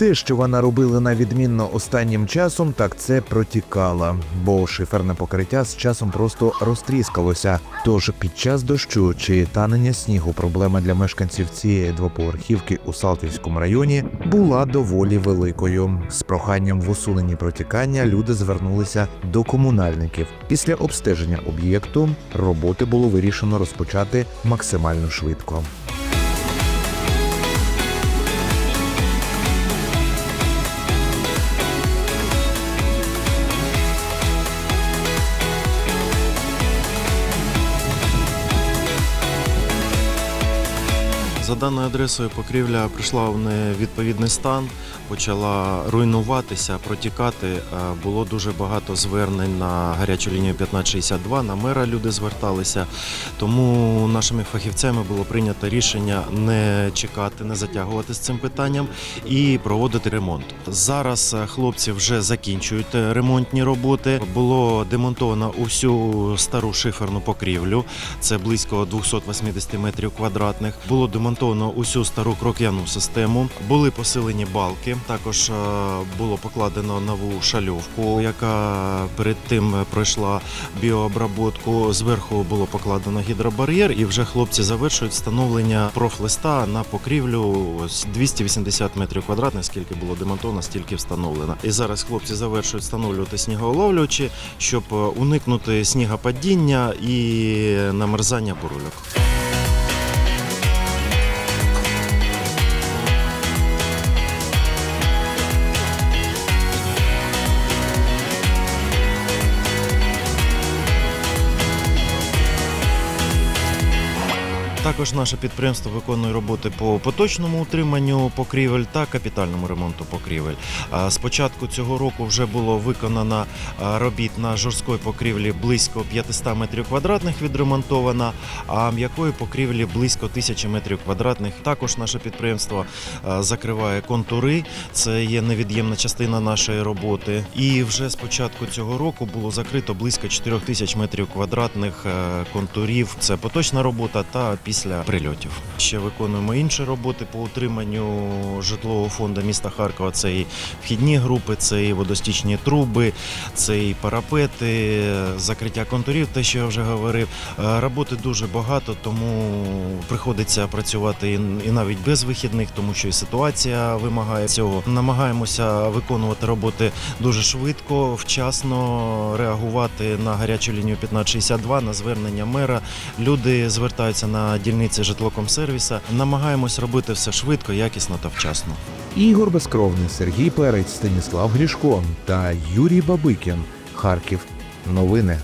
Те, що вона робила на відмінно останнім часом, так це протікала, бо шиферне покриття з часом просто розтріскалося. Тож під час дощу чи танення снігу проблема для мешканців цієї двоповерхівки у Салтівському районі була доволі великою. З проханням в усуненні протікання люди звернулися до комунальників. Після обстеження об'єкту роботи було вирішено розпочати максимально швидко. За даною адресою покрівля прийшла в невідповідний стан, почала руйнуватися, протікати. Е, Було дуже багато звернень на гарячу лінію 1562, на мера люди зверталися. Тому нашими фахівцями було прийнято рішення не чекати, не затягувати з цим питанням і проводити ремонт. Зараз е, хлопці вже закінчують е, ремонтні роботи. Було демонтовано усю стару шиферну покрівлю. Це близько 280 метрів квадратних. Було демонтовано усю стару крок'яну систему. Були посилені балки. Також е, було покладено нову шальовку, яка перед тим пройшла біообработку. Зверху було покладено гідробар'єр, і вже хлопці завершують встановлення профлиста на покрівлю ось 280 метрів квадратних. Скільки було демонтовано, стільки встановлено. І зараз хлопці завершують встановлювати снігооловлювачі, щоб е, уникнути снігопадіння і намерзання бурульок. Також наше підприємство виконує роботи по поточному утриманню покрівель та капітальному ремонту покрівель. З початку цього року вже було виконано робіт на жорсткої покрівлі близько 500 метрів квадратних відремонтовано, а м'якої покрівлі близько 1000 метрів квадратних. Також наше підприємство закриває контури. Це є невід'ємна частина нашої роботи. І вже з початку цього року було закрито близько 4000 метрів квадратних контурів. Це поточна робота та після прильотів. Ще виконуємо інші роботи по утриманню житлового фонду міста Харкова. Це і вхідні групи, це і водостічні труби, це і парапети, закриття контурів, те, що я вже говорив. Е, Роботи дуже багато, тому приходиться працювати і- навіть без вихідних, тому що і ситуація вимагає цього. Намагаємося виконувати роботи дуже швидко, вчасно реагувати на гарячу лінію 1562, на звернення мера. Люди звертаються на дільниці житлокомсервіса. Намагаємось робити все швидко, якісно та вчасно. Ігор Безкровний, Сергій Перець, Станіслав Грішко та Юрій Бабикін. Харків. Новини.